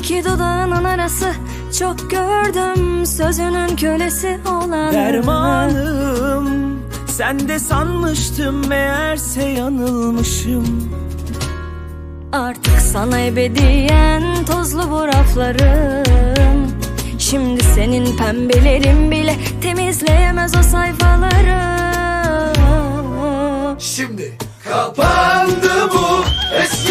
iki dudağının arası Çok gördüm. Sözünün kölesi olan Dermanım Sen de sanmıştım meğerse yanılmışım. Artık sana ebediyen tozlu bu raflarım Şimdi senin pembelerin bile temizleyemez o sayfaları Şimdi kapandı bu eski